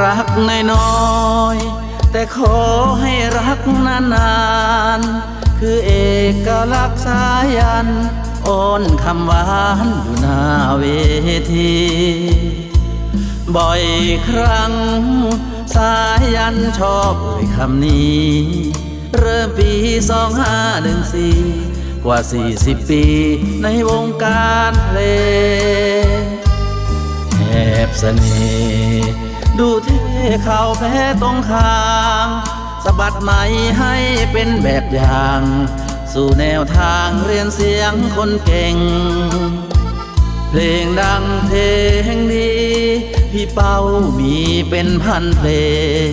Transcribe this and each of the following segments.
รักน้อยๆแต่ขอให้รักนานๆคือเอกลักษณ์สายันอ้อนคำหวานอยู่หน้าเวที บ่อยครั้ง สายันชอบเอ่ยคำนี้ เริ่มปีสองห้าหนึ่งสี่กว่าสี่สิบปีในวงการเพลงแอบเสน่ห์ ดูเท่เขาแพ้ตรงคางสะบัดไหมให้เป็นแบบอย่าง สู่แนวทางเรียนเสียงคนเก่ง เพลงดังเพลงดีพี่เป้ามีเป็นพันเพลง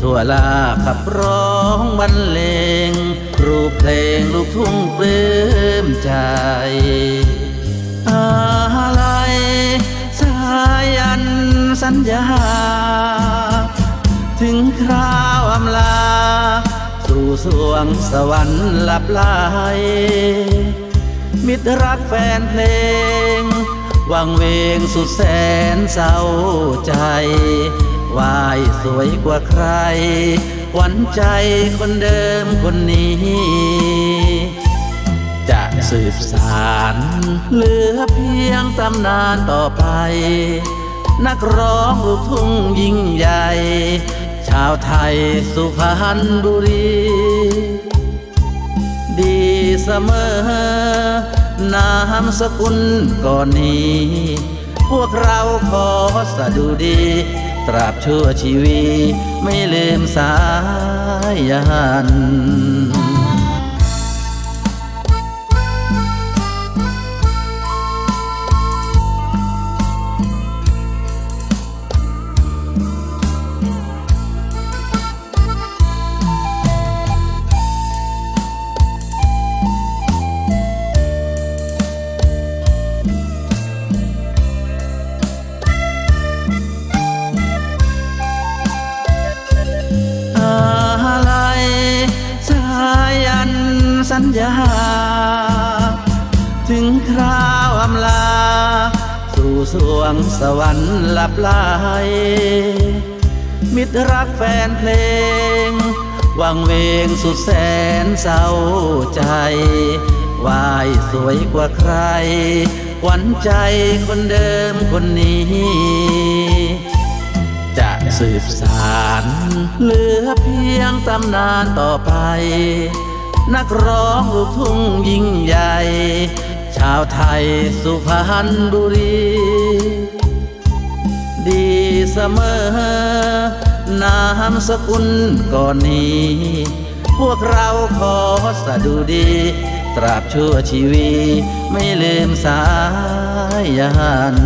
ทั่วลาขับร้องบรรเลงรูปเพลงลูกทุ่งเปลื้มใจอะไรสายันสัญญา ถึงคราวอำลา สู่สวงสวรรค์หลับไหลมิตรรักแฟนเพลง วังเวงสุดแสนเศร้าใจวายสวยกว่าใครหวันใจคนเดิมคนนี้ จะสืบสารเหลือเพียงตำนานต่อไป นักร้องลูกทุ่งยิ่งใหญ่ ชาวไทยสุพรรณบุรี ดีเสมอนามสกุลก่อนนี้ พวกเราขอสะดุดี ตราบชั่วชีวี ไม่ลืมสายัน ญา ถึงคราวอำลา สู่สวงสวรรค์หลับไหลมิตรรักแฟนเพลง วังเวงสุดแสนเศร้าใจวายสวยกว่าใครหวันใจคนเดิมคนนี้ จะสืบสารเหลือเพียงตำนานต่อไป นักร้องลูกทุ่งยิ่งใหญ่ ชาวไทยสุพรรณบุรี ดีเสมอนามสกุลก่อนนี้ พวกเราขอสะดุดี ตราบชั่วชีวี ไม่ลืมสายัน